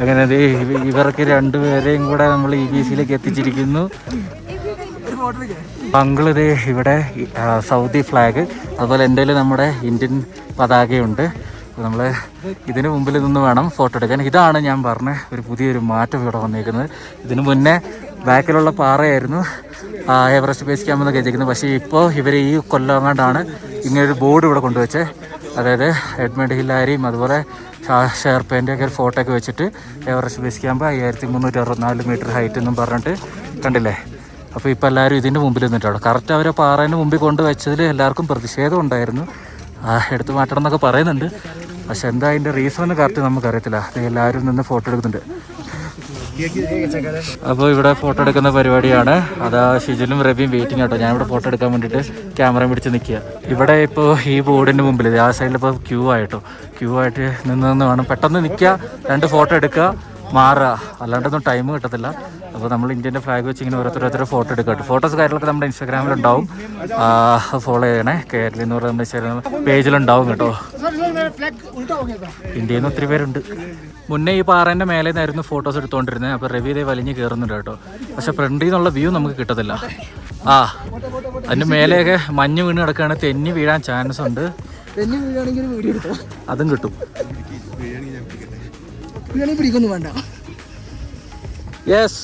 അങ്ങനെ ഇവർക്ക് രണ്ടുപേരെയും കൂടെ നമ്മൾ ഇ ബി സിയിലേക്ക് എത്തിച്ചിരിക്കുന്നു. അങ്കിൾ ദേ ഇവിടെ സൗദി ഫ്ലാഗ് അതുപോലെ എന്റെ നമ്മുടെ ഇന്ത്യൻ പതാകയുണ്ട്. നമ്മൾ ഇതിന് മുമ്പിൽ നിന്ന് വേണം ഫോട്ടോ എടുക്കാൻ. ഇതാണ് ഞാൻ പറഞ്ഞ ഒരു പുതിയൊരു മാറ്റം ഇവിടെ വന്നേക്കുന്നത്. ഇതിന് മുന്നേ ബാക്കിലുള്ള പാറയായിരുന്നു. എവറസ്റ്റ് ബേസ് ക്യാമ്പ് എന്നൊക്കെ വെച്ചേക്കുന്നത് പക്ഷേ ഇപ്പോൾ ഇവർ ഈ കൊല്ലങ്ങാണ്ടാണ് ഇങ്ങനൊരു ബോർഡ് ഇവിടെ കൊണ്ടുവച്ച് അതായത് എഡ്മണ്ട് ഹില്ലാരിയും അതുപോലെ ഷെയർപ്പേന്റെ ഒക്കെ ഒരു ഫോട്ടോ ഒക്കെ വെച്ചിട്ട് എവറസ്റ്റ് ബേസ് ക്യാമ്പ് അയ്യായിരത്തി മുന്നൂറ്റി അറുപത്തിനാല് മീറ്റർ ഹൈറ്റ് എന്നും പറഞ്ഞിട്ട് കണ്ടില്ലേ? അപ്പോൾ ഇപ്പോൾ എല്ലാവരും ഇതിന്റെ മുമ്പിൽ നിന്നിട്ടാണ്. കറക്റ്റ് അവരെ പാറേന്റെ മുമ്പിൽ കൊണ്ടുവച്ചതിൽ എല്ലാവർക്കും പ്രതിഷേധം ഉണ്ടായിരുന്നു. എടുത്തു മാറ്റണം എന്നൊക്കെ പറയുന്നുണ്ട്. പക്ഷെ എന്താ അതിന്റെ റീസൺ എന്ന് കറക്റ്റ് നമുക്കറിയത്തില്ല. അത് എല്ലാവരും നിന്ന് ഫോട്ടോ എടുക്കുന്നുണ്ട്. അപ്പോൾ ഇവിടെ ഫോട്ടോ എടുക്കുന്ന പരിപാടിയാണ്. അതാ ഷിജിലും റബിയും വെയിറ്റിംഗ് ആട്ടോ. ഞാൻ ഇവിടെ ഫോട്ടോ എടുക്കാൻ വേണ്ടിയിട്ട് ക്യാമറ പിടിച്ച് നിൽക്കുക. ഇവിടെ ഇപ്പോൾ ഈ ബോർഡിന്റെ മുമ്പിൽ ആ സൈഡിൽ ഇപ്പോൾ ക്യൂ ആയിട്ടോ. ക്യൂ ആയിട്ട് നിന്ന് നിന്ന് വേണം. പെട്ടെന്ന് നിൽക്കുക രണ്ട് ഫോട്ടോ എടുക്കുക മാറുക. അല്ലാണ്ടൊന്നും ടൈം കിട്ടത്തില്ല. അപ്പോൾ നമ്മൾ ഇന്ത്യന്റെ ഫ്ലാഗ് വെച്ച് ഇങ്ങനെ ഓരോരുത്തരോരുത്തർ ഫോട്ടോ എടുക്കാം ഫോട്ടോസ് കാര്യങ്ങളൊക്കെ നമ്മുടെ ഇൻസ്റ്റാഗ്രാമിലുണ്ടാവും ഫോളോ ചെയ്യണേ. കേരള എന്ന് ഇൻസ്റ്റാഗ്രാം പേജിലുണ്ടാവും കേട്ടോ. ഇന്ത്യയിൽ നിന്ന് ഒത്തിരി പേരുണ്ട്. മുന്നേ ഈ പാറേന്റെ മേലെ നിന്നായിരുന്നു ഫോട്ടോസ് എടുത്തുകൊണ്ടിരുന്നത് അപ്പോൾ രവി ഇതേ വലിഞ്ഞു കയറുന്നുണ്ട് കേട്ടോ. പക്ഷെ ഫ്രണ്ടിൽ നിന്നുള്ള വ്യൂ നമുക്ക് കിട്ടത്തില്ല. ആ അതിന്റെ മേലെയൊക്കെ മഞ്ഞ് വീണ് കിടക്കുകയാണ്. തെന്നി വീഴാൻ ചാൻസ് ഉണ്ട്. അതും കിട്ടും. യെസ്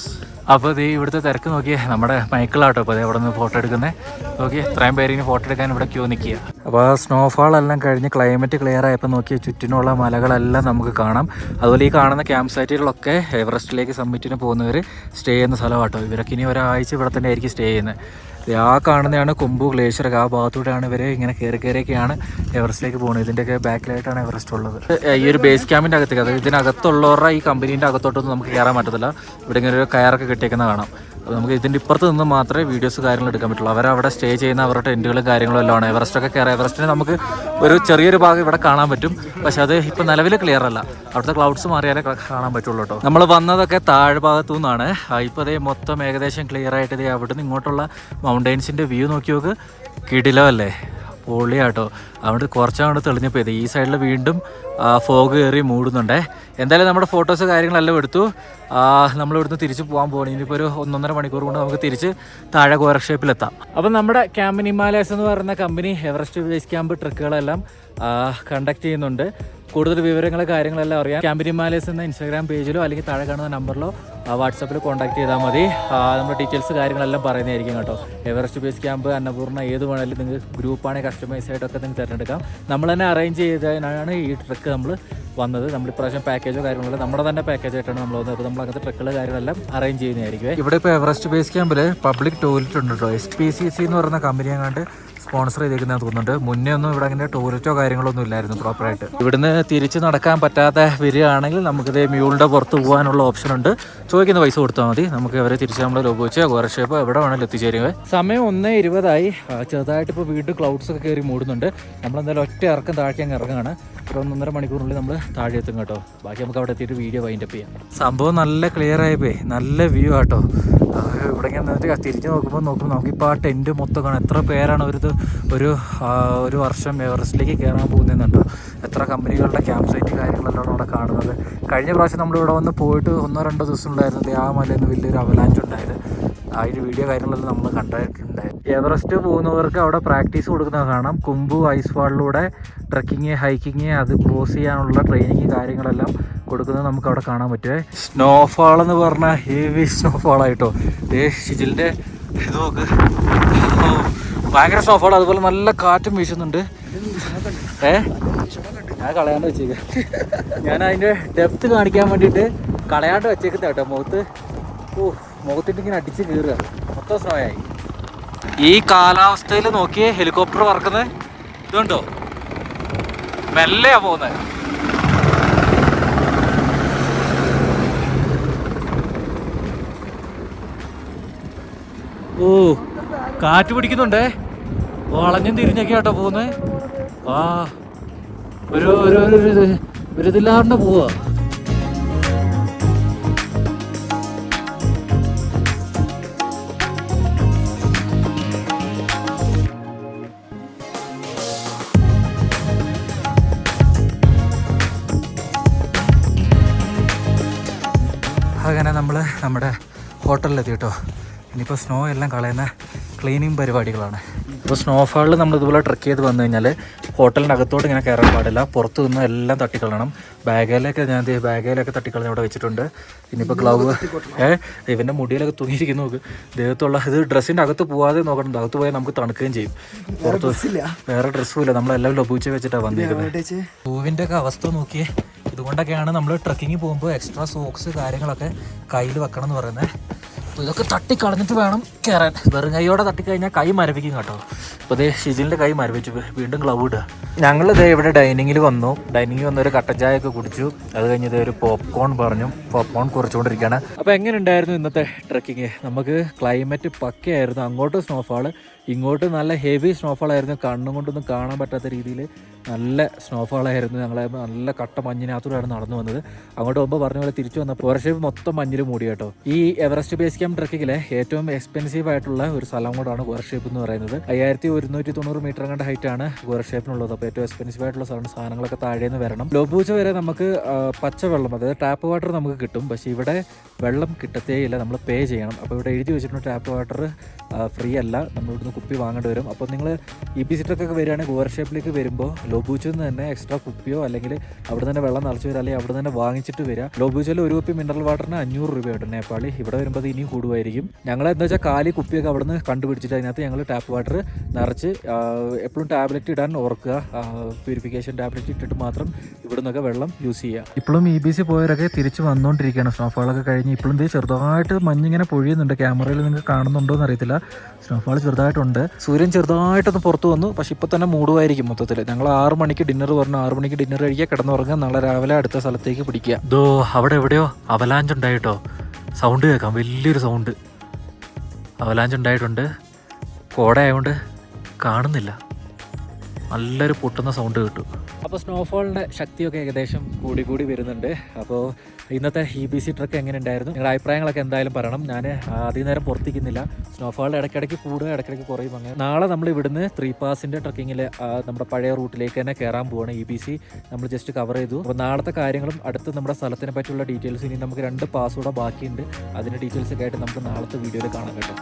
അപ്പോൾ ഇത് ഇവിടുത്തെ തിരക്ക് നോക്കിയേ. നമ്മുടെ മൈക്കിളാട്ടോ അപ്പോൾ അവിടെ നിന്ന് ഫോട്ടോ എടുക്കുന്നത് നോക്കി ഇത്രയും പേരിന് ഫോട്ടോ എടുക്കാൻ ഇവിടെ ക്യൂ നിൽക്കുക. അപ്പോൾ സ്നോഫാൾ എല്ലാം കഴിഞ്ഞ് ക്ലൈമറ്റ് ക്ലിയർ ആയപ്പോൾ നോക്കിയ ചുറ്റിനുള്ള മലകളെല്ലാം നമുക്ക് കാണാം. അതുപോലെ ഈ കാണുന്ന ക്യാമ്പ് സൈറ്റുകളൊക്കെ എവറസ്റ്റിലേക്ക് സമ്മിറ്റിന് പോകുന്നവർ സ്റ്റേ ചെയ്യുന്ന സ്ഥലമാട്ടോ. ഇവരൊക്കെ ഇനി ഒരാഴ്ച ഇവിടെ തന്നെ ആയിരിക്കും സ്റ്റേ ചെയ്യുന്നത്. ആ കാണുന്നതാണ് കൊമ്പു ഗ്ലേഷ്യർ. ആ ഭാഗത്തൂടെയാണ് ഇവർ ഇങ്ങനെ കയറി കയറിയൊക്കെയാണ് എവറസ്റ്റിലേക്ക് പോകുന്നത് ഇതിന്റെയൊക്കെ ബാക്കിലായിട്ടാണ് എവറസ്റ്റ് ഉള്ളത്. ഈ ഒരു ബേസ് ക്യാമ്പിന്റെ അകത്തേക്ക് അതായത് ഇതിനകത്തുള്ളവരുടെ ഈ കമ്പനീന്റെ അകത്തോട്ടൊന്നും നമുക്ക് കയറാൻ പറ്റത്തില്ല. ഇവിടെ ഇങ്ങനെ ഒരു കയറൊക്കെ കെട്ടിയേക്കുന്ന കാണാം അപ്പോൾ നമുക്ക് ഇതിന്റെ ഇപ്പുറത്ത് നിന്ന് മാത്രമേ വീഡിയോസ് കാര്യങ്ങൾ എടുക്കാൻ പറ്റുള്ളൂ. അവരവിടെ സ്റ്റേ ചെയ്യുന്ന അവരുടെ ടെന്റുകളും കാര്യങ്ങളും എല്ലാം ആണ്. എവറസ്റ്റൊക്കെ കയറി എവറസ്റ്റിന് നമുക്ക് ഒരു ചെറിയൊരു ഭാഗം ഇവിടെ കാണാൻ പറ്റും. പക്ഷേ അത് ഇപ്പം നിലവിൽ ക്ലിയർ അല്ല. അവിടുത്തെ ക്ലൗഡ്സ് മാറിയാലേ കാണാൻ പറ്റുള്ളൂ കേട്ടോ നമ്മൾ വന്നതൊക്കെ താഴ്ഭാഗത്തു നിന്നാണ്. ഇപ്പോൾ അതേ മൊത്തം ഏകദേശം ക്ലിയർ ആയിട്ട് ഇതേ അവിടുന്ന് ഇങ്ങോട്ടുള്ള മൗണ്ടൈൻസിന്റെ വ്യൂ നോക്കി നോക്ക്. കിടിലോ അല്ലേ? പൊളിയാട്ടോ. അതുകൊണ്ട് കുറച്ചങ്ങോട്ട് തെളിഞ്ഞപ്പോൾ ഈ സൈഡിൽ വീണ്ടും ഫോഗ് കയറി മൂടുന്നുണ്ടേ. എന്തായാലും നമ്മുടെ ഫോട്ടോസ് കാര്യങ്ങളെല്ലാം എടുത്തു. നമ്മൾ ഇവിടുന്ന് തിരിച്ച് പോകാൻ പോകണം ഇനിയിപ്പോൾ ഒരു ഒന്നൊന്നര മണിക്കൂർ കൊണ്ട് നമുക്ക് തിരിച്ച് താഴെ ഗോരക്ഷേപ്പിലെത്താം അപ്പം നമ്മുടെ ക്യാമ്പിൻ ഹിമാലയസ് എന്ന് പറയുന്ന കമ്പനി എവറസ്റ്റ് ബേസ് ക്യാമ്പ് ട്രക്കുകളെല്ലാം കണ്ടക്ട് ചെയ്യുന്നുണ്ട്. കൂടുതൽ വിവരങ്ങൾ കാര്യങ്ങളെല്ലാം അറിയാം ക്യാമ്പനി മാലേസ് എന്ന ഇൻസ്റ്റാഗ്രാം പേജിലോ അല്ലെങ്കിൽ താഴെ കാണുന്ന നമ്പറിലോ വാട്സാപ്പിൽ കോൺടാക്ട് ചെയ്താൽ മതി. നമ്മുടെ ഡീറ്റെയിൽസ് കാര്യങ്ങളെല്ലാം പറയുന്നതായിരിക്കും കേട്ടോ. എവറസ്റ്റ് ബേസ് ക്യാമ്പ് അന്നപൂർണ ഏത് വേണമെങ്കിലും നിങ്ങൾക്ക് ഗ്രൂപ്പാണ് കസ്റ്റമൈസ് ആയിട്ടൊക്കെ നിങ്ങൾക്ക് തിരഞ്ഞെടുക്കാം. നമ്മൾ തന്നെ അറേഞ്ച് ചെയ്തതിനാണ് ഈ ട്രക്ക് നമ്മൾ വന്നത്. നമ്മൾ ഇപ്രാവശ്യം പാക്കേജോ കാര്യങ്ങളോ നമ്മുടെ തന്നെ പാക്കേജ് ആയിട്ടാണ് നമ്മൾ വന്നത്. അപ്പോൾ നമ്മൾ അങ്ങനത്തെ ട്രക്കുകൾ കാര്യങ്ങളെല്ലാം അറേഞ്ച് ചെയ്യുന്നതായിരിക്കും ഇവിടെ ഇപ്പോൾ എവറസ്റ്റ് ബേസ് ക്യാമ്പിൽ പബ്ലിക് ടോയ്ലറ്റ് ഉണ്ട് കേട്ടോ. എസ് പി സി സി എന്ന് പറയുന്ന കമ്പനി അങ്ങാണ്ട് സ്പോൺസർ ചെയ്തേക്കുന്നത് തോന്നുന്നുണ്ട്. മുന്നേ ഒന്നും ഇവിടെ അങ്ങനെ ടോയ്ലറ്റോ കാര്യങ്ങളോ ഒന്നും ഇല്ലായിരുന്നു പ്രോപ്പറായിട്ട് ഇവിടുന്ന് തിരിച്ച് നടക്കാൻ പറ്റാത്ത വരികയാണെങ്കിൽ നമുക്കിത് മ്യൂളിന്റെ പുറത്ത് പോകാനുള്ള ഓപ്ഷൻ ഉണ്ട്. ചോദിക്കുന്ന പൈസ കൊടുത്താൽ മതി. നമുക്ക് അവരെ തിരിച്ച് നമ്മൾ ലോപിച്ച് ഇപ്പോൾ എവിടെ വേണമെങ്കിലും എത്തിച്ചേരുക സമയം ഒന്നേ ഇരുപതായി. ചെറുതായിട്ട് ഇപ്പോൾ വീണ്ടും ക്ലൗഡ്സ് ഒക്കെ കയറി മൂടുന്നുണ്ട്. നമ്മളെന്തായാലും ഒറ്റ ഇറക്കം താഴേക്ക് അങ്ങ് ഇറങ്ങുകയാണ്. ഒരു ഒന്നൊന്നര മണിക്കൂറിനുള്ളിൽ നമ്മൾ താഴെ എത്തും കേട്ടോ. ബാക്കി നമുക്ക് അവിടെ എത്തിയിട്ട് വീഡിയോ വൈൻഡപ്പ് ചെയ്യാം. സംഭവം നല്ല ക്ലിയർ ആയിപ്പോയി നല്ല വ്യൂ ആട്ടോ ഇവിടെ ഇങ്ങനെ നിന്നിട്ട് നോക്കുമ്പോൾ നോക്കുമ്പോൾ നമുക്കിപ്പോൾ ആ ടെന്റ് മൊത്തം കാണാം. എത്ര പേരാണ് ഇത് ഒരു ഒരു വർഷം എവറസ്റ്റിലേക്ക് കയറാൻ പോകുന്നുണ്ടോ. എത്ര കമ്പനികളുടെ ക്യാമ്പ് സൈറ്റ് കാര്യങ്ങളെല്ലാം അവിടെ കാണുന്നത്. കഴിഞ്ഞ പ്രാവശ്യം നമ്മൾ ഇവിടെ വന്ന് പോയിട്ട് ഒന്നോ രണ്ടോ ദിവസം ഉണ്ടായിരുന്നത് ആ മലയിൽ നിന്ന് വലിയൊരു അവലാഞ്ച് ആ ഒരു വീഡിയോ കാര്യങ്ങളെല്ലാം നമ്മൾ കണ്ടിട്ടുണ്ട് എവറസ്റ്റ് പോകുന്നവർക്ക് അവിടെ പ്രാക്ടീസ് കൊടുക്കുന്നത് കാണാം. കുമ്പു ഐസ് വാളിലൂടെ ട്രക്കിങ് ഹൈക്കിങ് അത് ക്രോസ് ചെയ്യാനുള്ള ട്രെയിനിങ് കാര്യങ്ങളെല്ലാം കൊടുക്കുന്നത് നമുക്ക് അവിടെ കാണാൻ പറ്റുമേ സ്നോഫാൾ എന്ന് പറഞ്ഞാൽ ഹെവി സ്നോഫാൾ ആയിട്ടോ ദേ ഷിജിലിന്റെ ഇത് നോക്ക്. ഭയങ്കര സോഫാണ് അതുപോലെ നല്ല കാറ്റും വീശുന്നുണ്ട്. ഏ? ഞാൻ കളയാണ്ട് വെച്ചേക്ക. ഞാൻ അതിന്റെ ഡെപ്ത് കാണിക്കാൻ വേണ്ടിട്ട് കളയാണ്ട് വെച്ചേക്കുന്ന കേട്ടോ മുഖത്ത് ഓ മുഖത്തിട്ട് ഇങ്ങനെ അടിച്ച് കീറുക. മൊത്തം സ്നോ ആയി. ഈ കാലാവസ്ഥയിൽ നോക്കിയേ ഹെലികോപ്റ്റർ പറക്കുന്നത് ഇതുണ്ടോ? മെല്ലെയാ പോകുന്നത് ഓ. കാറ്റ് പിടിക്കുന്നുണ്ടേ. വളഞ്ഞും തിരിഞ്ഞൊക്കെ ആട്ടോ പോകുന്നത് ആ ഒരു ഒരു ഒരു ഒരു ഇതില്ലാണ്ട് പോവാ. അങ്ങനെ നമ്മൾ നമ്മുടെ ഹോട്ടലിലെത്തി കേട്ടോ ഇനിയിപ്പോൾ സ്നോ എല്ലാം കളയുന്ന. ക്ലീനിങ് പരിപാടികളാണ്. ഇപ്പോൾ സ്നോഫാളിൽ നമ്മൾ ഇതുപോലെ ട്രക്ക് ചെയ്ത് വന്നു കഴിഞ്ഞാൽ ഹോട്ടലിന്റെ അകത്തോട്ട് ഇങ്ങനെ കയറാൻ പാടില്ല. പുറത്തു നിന്ന് എല്ലാം തട്ടിക്കളയണം. ബാഗേലൊക്കെ ഞാൻ ബാഗേലൊക്കെ തട്ടിക്കളഞ്ഞ് ഇവിടെ വെച്ചിട്ടുണ്ട്. ഇനിയിപ്പോൾ ഗ്ലൗ ഏ ഇവന്റെ മുടിയിലൊക്കെ തൂങ്ങിയിരിക്കുന്നു നോക്ക്. ദേഹത്തുള്ള ഇത് ഡ്രസ്സിന്റെ അകത്ത് പോവാതെ നോക്കണം. അകത്ത് പോയാൽ നമുക്ക് തണുക്കുകയും ചെയ്യും. പുറത്ത് വേറെ ഡ്രസ്സും ഇല്ല. നമ്മളെല്ലാം ലഭിച്ച് വെച്ചിട്ടാണ് വന്നിരിക്കുന്നത് പൂവിന്റെ ഒക്കെ അവസ്ഥ നോക്കിയേ. ഇതുകൊണ്ടൊക്കെയാണ് നമ്മൾ ട്രക്കിങ് പോകുമ്പോൾ എക്സ്ട്രാ സോക്സ് കാര്യങ്ങളൊക്കെ കയ്യിൽ വെക്കണം എന്ന് പറയുന്നത് അപ്പോൾ ഇതൊക്കെ തട്ടിക്കളഞ്ഞിട്ട് വേണം കയറാൻ വെറും കൈയോടെ തട്ടിക്കഴിഞ്ഞാൽ കൈ മരവിക്കും കേട്ടോ. അപ്പോൾ ഇതേ ഷിജിലിന്റെ കൈ മരവിച്ചു. വീണ്ടും ഗ്ലൗ ഇടുക. ഞങ്ങൾ ഇതേ ഇവിടെ ഡൈനിങ്ങിൽ വന്നു. ഡൈനിങ്ങിൽ വന്ന് ഒരു കട്ടൻ ചായ ഒക്കെ കുടിച്ചു. അത് കഴിഞ്ഞ് ഇതേ ഒരു പോപ്കോൺ പറഞ്ഞു. പോപ്കോൺ കുറച്ചുകൊണ്ടിരിക്കുകയാണ് അപ്പോൾ എങ്ങനെ ഉണ്ടായിരുന്നു ഇന്നത്തെ ട്രക്കിങ് നമുക്ക് ക്ലൈമറ്റ് പക്കയായിരുന്നു. അങ്ങോട്ട് സ്നോഫാൾ ഇങ്ങോട്ട് നല്ല ഹെവി സ്നോഫാൾ ആയിരുന്നു. കണ്ണും കൊണ്ടൊന്നും കാണാൻ പറ്റാത്ത രീതിയിൽ നല്ല സ്നോഫാൾ ആയിരുന്നു. ഞങ്ങൾ നല്ല കട്ട മഞ്ഞിനകത്തൂടെയാണ് നടന്നു വന്നത്. അങ്ങോട്ട് പോകുമ്പോൾ പറഞ്ഞ പോലെ തിരിച്ചു വന്നപ്പോൾ ഗോർഷേപ്പ് മൊത്തം മഞ്ഞിൽ മൂടി കേട്ടോ. ഈ എവറസ്റ്റ് ബേസ് ക്യാമ്പ് ട്രക്കിങ്ങിലെ ഏറ്റവും എക്സ്പെൻസീവ് ആയിട്ടുള്ള ഒരു സ്ഥലം കൂടാണ് ഗോർഷേപ്പ് എന്ന് പറയുന്നത്. അയ്യായിരത്തി ഒരുന്നൂറ്റി തൊണ്ണൂറ് മീറ്റർ കണ്ട ഹൈറ്റ് ആണ് ഗോർഷേപ്പിനുള്ളത് അപ്പോൾ ഏറ്റവും എക്സ്പെൻസീവ് ആയിട്ടുള്ള സ്ഥലമാണ് സാധനങ്ങളൊക്കെ താഴേന്ന് വരണം. ലോബൂച്ച വരെ നമുക്ക് പച്ച പച്ചവെള്ളം അതായത് ടാപ്പ് വാട്ടർ നമുക്ക് കിട്ടും. പക്ഷേ ഇവിടെ വെള്ളം കിട്ടത്തേയില്ല നമ്മൾ പേ ചെയ്യണം. അപ്പോൾ ഇവിടെ എഴുതി വെച്ചിട്ടുണ്ട് ടാപ്പ് വാട്ടർ ഫ്രീ അല്ല. നമ്മൾ ഇവിടുന്ന് കുപ്പി വാങ്ങേണ്ടി വരും. അപ്പോൾ നിങ്ങൾ ഇ ബി സിറ്റൊക്കെ വരികയാണെങ്കിൽ ഗോർഷേപ്പിലേക്ക് വരുമ്പോൾ ലോബൂച്ചിൽ നിന്ന് തന്നെ എക്സ്ട്രാ കുപ്പിയോ അല്ലെങ്കിൽ അവിടെ തന്നെ വെള്ളം നിറച്ച് വരിക അല്ലെങ്കിൽ അവിടെ തന്നെ വാങ്ങിച്ചിട്ട് വരിക. ലോബൂച്ചിൽ ഒരു കുപ്പി മിനറൽ വാട്ടറിന് അഞ്ഞൂറ് രൂപയുണ്ട് നേപ്പാളി. ഇവിടെ വരുമ്പോൾ ഇനിയും കൂടുമായിരിക്കും ഞങ്ങൾ എന്താ വെച്ചാൽ കാലി കുപ്പിയൊക്കെ അവിടെ നിന്ന് കണ്ടുപിടിച്ചിട്ട് അതിനകത്ത് ഞങ്ങൾ ടാപ്പ് വാട്ടർ നിറച്ച് എപ്പോഴും ടാബ്ലറ്റ് ഇടാൻ ഓർക്കുക. പ്യൂരിഫിക്കേഷൻ ടാബ്ലറ്റ് ഇട്ടിട്ട് മാത്രം ഇവിടെ നിന്നൊക്കെ വെള്ളം യൂസ് ചെയ്യുക. ഇപ്പോഴും ഇ ബി സി പോയവരൊക്കെ തിരിച്ച് വന്നുകൊണ്ടിരിക്കുകയാണ് സ്നോഫാളൊക്കെ കഴിഞ്ഞ് ഇപ്പോഴും ഇത് ചെറുതായിട്ട് മഞ്ഞിങ്ങനെ പൊഴിയുന്നുണ്ട്. ക്യാമറയിൽ നിങ്ങൾക്ക് കാണുന്നുണ്ടോ എന്ന് അറിയത്തില്ല സ്നോഫാൾ ചെറുതായിട്ടുണ്ട്. സൂര്യൻ ചെറുതായിട്ടൊന്ന് പുറത്ത് വന്നു. പക്ഷെ ഇപ്പോൾ തന്നെ മൂടുമായിരിക്കും മൊത്തത്തിൽ ഞങ്ങൾ ആറ് മണിക്ക് ഡിന്നർ പറഞ്ഞു. ആറ് മണിക്ക് ഡിന്നർ കഴിക്കുക. കിടന്നുറങ്ങുക. നാളെ രാവിലെ അടുത്ത സ്ഥലത്തേക്ക് പിടിക്കുക. ദോ അവിടെ എവിടെയോ അവലാഞ്ച് ഉണ്ടായിട്ടോ സൗണ്ട് കേൾക്കാം. വലിയൊരു സൗണ്ട്. അവലാഞ്ച് ഉണ്ടായിട്ടുണ്ട്. കോട ആയതുകൊണ്ട് കാണുന്നില്ല. നല്ലൊരു പൊട്ടുന്ന സൗണ്ട് കിട്ടും. അപ്പോൾ സ്നോഫോളിന്റെ ശക്തിയൊക്കെ ഏകദേശം കൂടി കൂടി വരുന്നുണ്ട്. അപ്പോൾ ഇന്നത്തെ ഇ ബി സി ട്രക്ക് എങ്ങനെ ഉണ്ടായിരുന്നു നിങ്ങളുടെ അഭിപ്രായങ്ങളൊക്കെ എന്തായാലും പറയണം. ഞാൻ അധികം നേരം പുറത്തിക്കുന്നില്ല സ്നോഫോളിൽ ഇടയ്ക്കിടയ്ക്ക് കൂടുക ഇടയ്ക്കിടയ്ക്ക് കുറയും അങ്ങനെ. നാളെ നമ്മൾ ഇവിടുന്ന് ത്രീ പാസിന്റെ ട്രക്കിങ്ങിൽ നമ്മുടെ പഴയ റൂട്ടിലേക്ക് തന്നെ കയറാൻ പോവാണ് ഇ ബി സി നമ്മൾ ജസ്റ്റ് കവർ ചെയ്തു. അപ്പോൾ നാളത്തെ കാര്യങ്ങളും അടുത്ത് നമ്മുടെ സ്ഥലത്തിനെ പറ്റിയുള്ള ഡീറ്റെയിൽസ് ഇനി നമുക്ക് രണ്ട് പാസ് കൂടെ ബാക്കിയുണ്ട്. അതിന്റെ ഡീറ്റെയിൽസൊക്കെ ആയിട്ട് നമുക്ക് നാളത്തെ വീഡിയോയിൽ കാണാൻ കേട്ടോ.